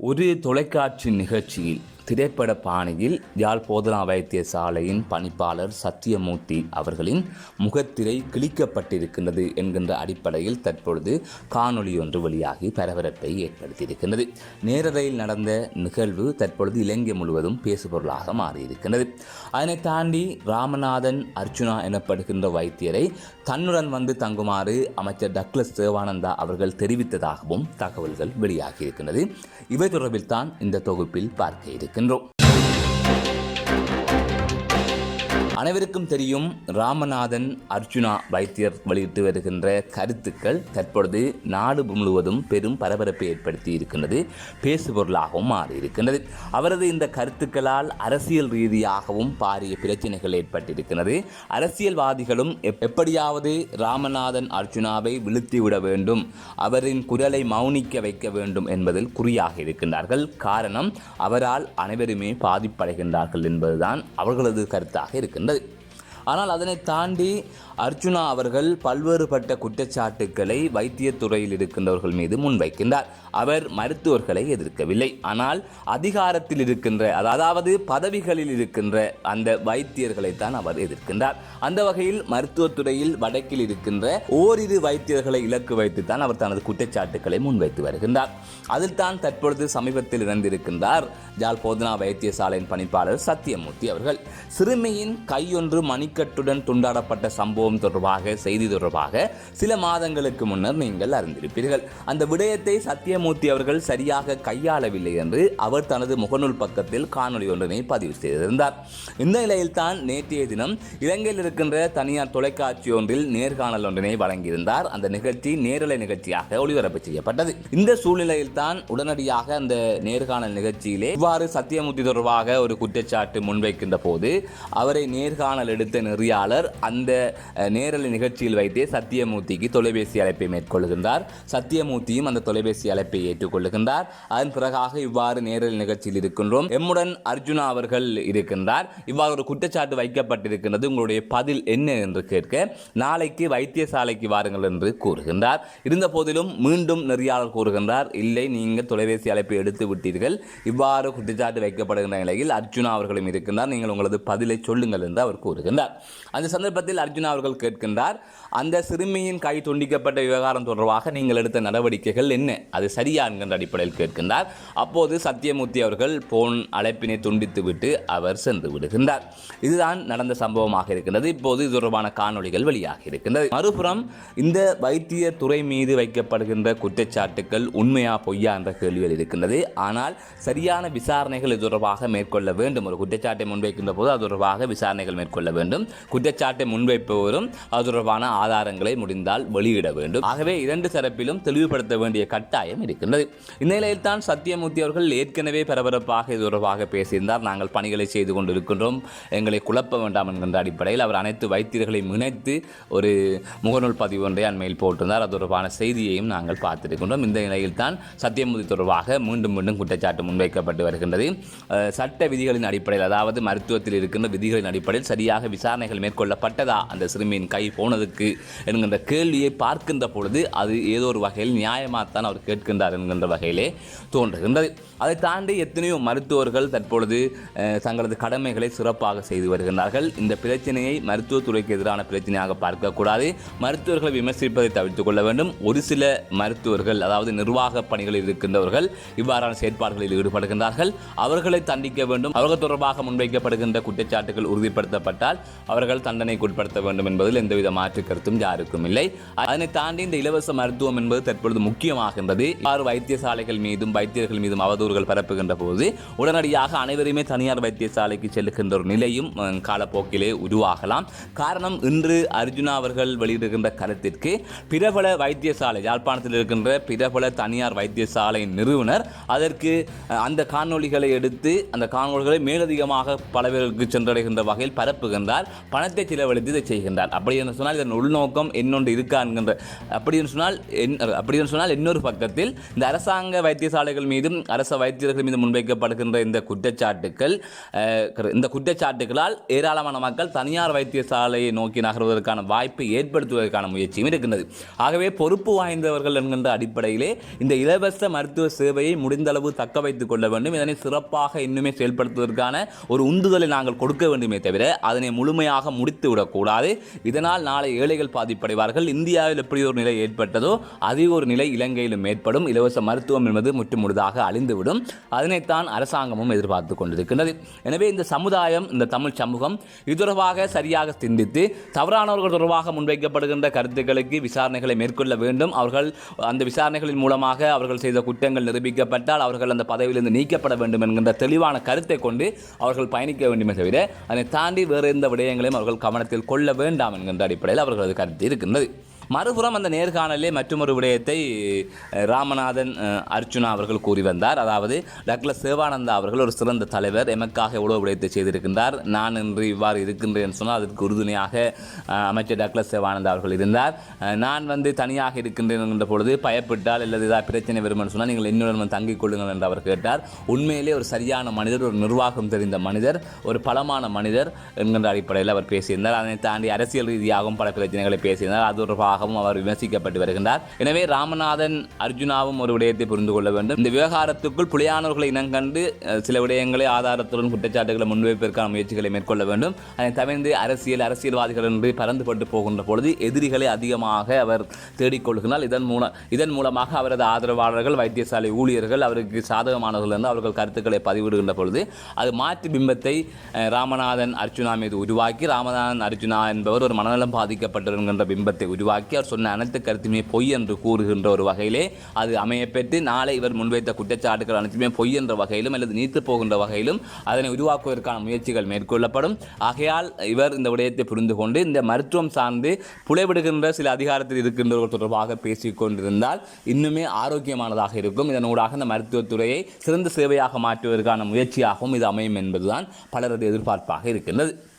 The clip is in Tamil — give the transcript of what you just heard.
ஒரு தொலைக்காட்சி நிகழ்ச்சியில் திரைப்பட பாணியில் யாழ் போதனா வைத்தியசாலையின் பணிப்பாளர் சத்தியமூர்த்தி அவர்களின் முகத்திரை கிழிக்கப்பட்டிருக்கின்றது என்கின்ற அடிப்படையில் தற்பொழுது காணொளி ஒன்று வெளியாகி பரபரப்பை ஏற்படுத்தியிருக்கின்றது. நேரலையில் நடந்த நிகழ்வு தற்பொழுது இலங்கை முழுவதும் பேசுபொருளாக மாறியிருக்கின்றது. அதனை தாண்டி ராமநாதன் அர்ச்சுனா எனப்படுகின்ற வைத்தியரை தன்னுடன் வந்து தங்குமாறு அமைச்சர் டக்ளஸ் தேவானந்தா அவர்கள் தெரிவித்ததாகவும் தகவல்கள் வெளியாகியிருக்கின்றது. இவை தொடர்பில் தான் இந்த தொகுப்பில் பார்க்க இருக்கின்றோம் அனைவருக்கும் தெரியும் ராமநாதன் அர்ஜுனா வைத்தியர் வெளியிட்டு வருகின்ற கருத்துக்கள் தற்பொழுது நாடு முழுவதும் பெரும் பரபரப்பை ஏற்படுத்தி இருக்கின்றது பேசுபொருளாகவும் மாறியிருக்கின்றது. அவரது இந்த கருத்துக்களால் அரசியல் ரீதியாகவும் பாரிய பிரச்சனைகள் ஏற்பட்டிருக்கிறது அரசியல்வாதிகளும் எப்- எப்படியாவது ராமநாதன் அர்ஜுனாவை விழுத்திவிட வேண்டும் அவரின் குரலை மௌனிக்க வைக்க வேண்டும் என்பதில் குறியாக இருக்கின்றார்கள். காரணம் அவரால் அனைவருமே பாதிப்படைகின்றார்கள் என்பதுதான் அவர்களது கருத்தாக இருக்கின்றது. നല്ലത് ஆனால் அதனை தாண்டி அர்ஜுனா அவர்கள் பல்வேறுபட்ட குற்றச்சாட்டுக்களை வைத்தியத்துறையில் இருக்கின்றவர்கள் மீது முன்வைக்கின்றார். அவர் மருத்துவர்களை எதிர்க்கவில்லை. ஆனால் அதிகாரத்தில் இருக்கின்ற அதாவது பதவிகளில் இருக்கின்ற அந்த வைத்தியர்களைத்தான் அவர் எதிர்க்கின்றார். அந்த வகையில் மருத்துவத்துறையில் வடக்கில் இருக்கின்ற ஓரிரு வைத்தியர்களை இலக்கு வைத்துத்தான் அவர் தனது குற்றச்சாட்டுக்களை முன்வைத்து வருகின்றார். அதில் தான் தற்பொழுது சமீபத்தில் இறந்திருக்கின்றார் ஜால் போதனா வைத்தியசாலையின் பணிப்பாளர் சத்தியமூர்த்தி அவர்கள். சிறுமியின் கையொன்று இக்கட்டுடன் துண்டாடப்பட்ட சம்பவம் தொடர்பாக செய்தி தொடர்பாக சில மாதங்களுக்கு முன்னர் நீங்கள் அறிந்திருப்பீர்கள். அந்த விடயத்தை சத்தியமூர்த்தி அவர்கள் சரியாக கையாளவில்லை என்று அவர் தனது முகநூல் பக்கத்தில் காணொளி ஒன்றினை பதிவு செய்திருந்தார். இந்த நிலையில்தான் நேற்றைய தினம் இலங்கையில் இருக்கின்ற தனியார் தொலைக்காட்சி ஒன்றில் நேர்காணல் ஒன்றினை வழங்கியிருந்தார். அந்த நிகழ்ச்சி நேரலை நிகழ்ச்சியாக ஒளிபரப்பு செய்யப்பட்டது. இந்த சூழ்நிலையில் தான் உடனடியாக அந்த நேர்காணல் நிகழ்ச்சியிலே இவ்வாறு சத்தியமூர்த்தி தொடர்பாக ஒரு குற்றச்சாட்டு முன்வைக்கின்ற போது அவரை நேர்காணல் எடுத்த நெறியாளர் அந்த நேரலை நிகழ்ச்சியில் வைத்தே சத்தியமூர்த்திக்கு தொலைபேசி அழைப்பை மேற்கொள்கின்றார். சத்தியமூர்த்தியும் அந்த தொலைபேசி அழைப்பை ஏற்றுக்கொள்கின்றார். அதன் பிறகாக இவ்வாறு நேரல் நிகழ்ச்சியில் இருக்கின்றோம். எம்முடன் அர்ஜுனா அவர்கள் இருக்கின்றார். இவ்வாறு ஒரு குற்றச்சாட்டு வைக்கப்பட்டிருக்கின்றது. உங்களுடைய பதில் என்ன என்று கேட்க நாளைக்கு வைத்தியசாலைக்கு வாருங்கள் என்று கூறுகின்றார். இருந்த போதிலும் மீண்டும் நெறியாளர் கூறுகின்றார் இல்லை நீங்கள் தொலைபேசி அழைப்பை எடுத்து விட்டீர்கள். இவ்வாறு குற்றச்சாட்டு வைக்கப்படுகின்ற நிலையில் அர்ஜுனா அவர்களும் இருக்கின்றார். நீங்கள் உங்களது பதிலை சொல்லுங்கள் என்று அவர் கூறுகின்றார். அந்த சந்தர்ப்பத்தில் அர்ஜுனா அவர்கள் கேட்கின்றார் அந்த சிறுமியின் கை துண்டிக்கப்பட்ட விவகாரம் தொடர்பாக நீங்கள் எடுத்த நடவடிக்கைகள் என்ன? அது சரியா என்கின்ற அடிப்படையில் கேட்கின்றார். அப்போது சத்தியமூர்த்தி அவர்கள் போன் அழைப்பினை துண்டித்துவிட்டு அவர் சென்று விடுகின்றார். இதுதான் நடந்த சம்பவமாக இருக்கின்றது. இப்போது இது தொடர்பான காணொளிகள் வெளியாக இருக்கின்றது. மறுபுறம் இந்த வைத்திய துறை மீது வைக்கப்படுகின்ற குற்றச்சாட்டுகள் உண்மையா பொய்யா என்ற கேள்விகள் இருக்கின்றது. ஆனால் சரியான விசாரணைகள் இது தொடர்பாக மேற்கொள்ள வேண்டும். ஒரு குற்றச்சாட்டை முன்வைக்கின்ற போது அது தொடர்பாக விசாரணைகள் மேற்கொள்ள வேண்டும். வேண்டும். குற்றச்சாட்டை முன்வைப்பவரும் அது தொடர்பான ஆதாரங்களை முடிந்தால் வெளியிட வேண்டும். ஆகவே இரண்டு தரப்பிலும் தெளிவுபடுத்த வேண்டிய கட்டாயம் இருக்கின்றது. இந்நிலையில் தான் சத்தியமூர்த்தி அவர்கள் ஏற்கனவே பரபரப்பாக இது தொடர்பாக பேசியிருந்தார். நாங்கள் பணிகளை செய்து கொண்டிருக்கின்றோம். எங்களை குழப்ப வேண்டாம் என்கின்ற அடிப்படையில் அவர் அனைத்து வைத்தியர்களையும் இணைத்து ஒரு முகநூல் பதிவு ஒன்றை அண்மையில் போட்டிருந்தார். அது தொடர்பான செய்தியையும் நாங்கள் பார்த்திருக்கின்றோம். இந்த நிலையில் தான் சத்தியமூர்த்தி தொடர்பாக மீண்டும் மீண்டும் குற்றச்சாட்டு முன்வைக்கப்பட்டு வருகின்றது. சட்ட விதிகளின் அடிப்படையில் அதாவது மருத்துவத்தில் இருக்கின்ற விதிகளின் அடிப்படையில் சரியாக விசாரணை விசாரணைகள் மேற்கொள்ளப்பட்டதா? அந்த சிறுமியின் கை போனதுக்கு என்கின்ற கேள்வியை பார்க்கின்ற பொழுது அது ஏதோ ஒரு வகையில் நியாயமாகத்தான் அவர் கேட்கின்றார் என்கின்ற வகையிலே தோன்றுகின்றது. அதை தாண்டி எத்தனையோ மருத்துவர்கள் தற்பொழுது தங்களது கடமைகளை சிறப்பாக செய்து வருகின்றார்கள். இந்த பிரச்சனையை மருத்துவத்துறைக்கு எதிரான பிரச்சனையாக பார்க்கக்கூடாது. மருத்துவர்களை விமர்சிப்பதை தவிர்த்து கொள்ள வேண்டும். ஒரு சில மருத்துவர்கள் அதாவது நிர்வாக பணிகளில் இருக்கின்றவர்கள் இவ்வாறான செயற்பாடுகளில் ஈடுபடுகின்றார்கள். அவர்களை தண்டிக்க வேண்டும். அவர்கள் தொடர்பாக முன்வைக்கப்படுகின்ற குற்றச்சாட்டுகள் உறுதிப்படுத்தப்பட்டால் அவர்கள் தண்டனைக்கு உட்படுத்த வேண்டும் என்பதில் எந்தவித மாற்று கருத்தும் யாருக்கும் இல்லை. அதனை தாண்டி இந்த இலவச மருத்துவம் என்பது தற்பொழுது முக்கியமாகின்றது இவ்வாறு வைத்தியசாலைகள் மீதும் வைத்தியர்கள் மீதும் அவதூறுகள் பரப்புகின்ற போது உடனடியாக அனைவருமே தனியார் வைத்தியசாலைக்கு செல்லுகின்ற ஒரு நிலையும் காலப்போக்கிலே உருவாகலாம். காரணம் இன்று அர்ஜுனா அவர்கள் வெளியிடுகின்ற கருத்திற்கு பிரபல வைத்தியசாலை யாழ்ப்பாணத்தில் இருக்கின்ற பிரபல தனியார் வைத்தியசாலை நிறுவனர் அதற்கு அந்த காணொளிகளை எடுத்து அந்த காணொலிகளை மேலதிகமாக பல பேருக்கு சென்றடைகின்ற வகையில் பரப்புகின்றார். பணத்தை செலவழித்து இதை செய்கின்றார். அப்படி என்று சொன்னால் இதன் உள்நோக்கம் இன்னொன்று இருக்கா என்கின்ற அப்படி என்று சொன்னால் என் அப்படி என்று சொன்னால் இன்னொரு பக்கத்தில் இந்த அரசாங்க வைத்தியசாலைகள் மீதும் அரச வைத்தியர்கள் மீது முன்வைக்கப்படுகின்ற இந்த குற்றச்சாட்டுக்கள் இந்த குற்றச்சாட்டுகளால் ஏராளமான மக்கள் தனியார் வைத்தியசாலையை நோக்கி நகர்வதற்கான வாய்ப்பை ஏற்படுத்துவதற்கான முயற்சியும் இருக்கின்றது. ஆகவே பொறுப்பு வாய்ந்தவர்கள் என்கின்ற அடிப்படையிலே இந்த இலவச மருத்துவ சேவையை முடிந்தளவு தக்க வைத்துக் கொள்ள வேண்டும். இதனை சிறப்பாக இன்னுமே செயல்படுத்துவதற்கான ஒரு உந்துதலை நாங்கள் கொடுக்க வேண்டுமே தவிர அதனை முழு முழுமையாக முடித்து விடக்கூடாது இதனால் நாளை ஏழைகள் பாதிப்படைவார்கள். இந்தியாவில் எப்படி ஒரு நிலை ஏற்பட்டதோ அதே ஒரு நிலை இலங்கையிலும் ஏற்படும். இலவச மருத்துவம் என்பது முற்று முழுதாக அழிந்துவிடும். அதனைத்தான் அரசாங்கமும் எதிர்பார்த்து கொண்டிருக்கின்றது. எனவே இந்த சமுதாயம் இந்த தமிழ் சமூகம் இது தொடர்பாக சரியாக சிந்தித்து தவறானவர்கள் தொடர்பாக முன்வைக்கப்படுகின்ற கருத்துக்களுக்கு விசாரணைகளை மேற்கொள்ள வேண்டும். அவர்கள் அந்த விசாரணைகளின் மூலமாக அவர்கள் செய்த குற்றங்கள் நிரூபிக்கப்பட்டால் அவர்கள் அந்த பதவியிலிருந்து நீக்கப்பட வேண்டும் என்கின்ற தெளிவான கருத்தை கொண்டு அவர்கள் பயணிக்க வேண்டுமே தவிர அதனை தாண்டி வேறு எந்த விடயங்களையும் அவர்கள் கவனத்தில் கொள்ள வேண்டாம் என்கின்ற அடிப்படையில் அவர்களது கருத்து இருக்கின்றது. மறுபுறம் அந்த நேர்காணலே மற்றொரு விடயத்தை ராமநாதன் அர்ஜுனா அர்ச்சுனா அவர்கள் கூறி வந்தார். அதாவது டக்ளஸ் சிவானந்தா அவர்கள் ஒரு சிறந்த தலைவர் எமக்காக எவ்வளோ விடயத்தை செய்திருக்கின்றார்? நான் இன்று இவ்வாறு இருக்கின்றேன் சொன்னால் அதற்கு உறுதுணையாக அமைச்சர் டக்ளஸ் சிவானந்தா அவர்கள் இருந்தார். நான் வந்து தனியாக இருக்கின்றேன் என்ற பொழுது பயப்பட்டால் அல்லது ஏதாவது பிரச்சனை வருமென்னு சொன்னால் நீங்கள் என்னுடன் வந்து தங்கிக் கொள்ளுங்கள் என்று அவர் கேட்டார். உண்மையிலே ஒரு சரியான மனிதர் ஒரு நிர்வாகம் தெரிந்த மனிதர் ஒரு பலமான மனிதர் என்கின்ற அடிப்படையில் அவர் பேசியிருந்தார். அதனை தாண்டி அரசியல் ரீதியாகவும் பல பிரச்சனைகளை பேசியிருந்தார். அது ஒரு தொடர்பாகவும் அவர் விமர்சிக்கப்பட்டு வருகின்றார். எனவே ராமநாதன் அர்ஜுனாவும் ஒரு விடயத்தை புரிந்து கொள்ள வேண்டும். இந்த விவகாரத்துக்குள் புலியானவர்களை இனங்கண்டு சில விடயங்களை ஆதாரத்துடன் குற்றச்சாட்டுகளை முன்வைப்பதற்கான முயற்சிகளை மேற்கொள்ள வேண்டும். அதை தவிர்த்து அரசியல் அரசியல்வாதிகள் என்று பறந்துபட்டு போகின்ற பொழுது எதிரிகளை அதிகமாக அவர் தேடிக்கொள்கிறார் இதன் மூலம் இதன் மூலமாக அவரது ஆதரவாளர்கள் வைத்தியசாலை ஊழியர்கள் அவருக்கு சாதகமானவர்கள் என்று அவர்கள் கருத்துக்களை பதிவிடுகின்ற பொழுது அது மாற்று பிம்பத்தை ராமநாதன் அர்ஜுனா மீது உருவாக்கி ராமநாதன் அர்ஜுனா என்பவர் ஒரு மனநலம் பாதிக்கப்பட்டிருக்கின்ற பிம்பத்தை உருவாக்கி அவர் சொன்ன அனைத்து கருத்துமே பொய் என்று கூறுகின்ற ஒரு வகையிலே அது அமையப்பெற்று நாளை இவர் முன்வைத்த குற்றச்சாட்டுகள் அனைத்துமே பொய் என்ற வகையிலும் அல்லது நீத்து போகின்ற வகையிலும் அதனை உருவாக்குவதற்கான முயற்சிகள் மேற்கொள்ளப்படும். ஆகையால் இவர் இந்த விடயத்தை புரிந்து கொண்டு இந்த மருத்துவம் சார்ந்து புலைவிடுகின்ற சில அதிகாரத்தில் இருக்கின்றவர்கள் தொடர்பாக பேசிக் கொண்டிருந்தால் இன்னுமே ஆரோக்கியமானதாக இருக்கும். இதனூடாக இந்த மருத்துவத்துறையை சிறந்த சேவையாக மாற்றுவதற்கான முயற்சியாகவும் இது அமையும் என்பதுதான் பலரது எதிர்பார்ப்பாக இருக்கின்றது.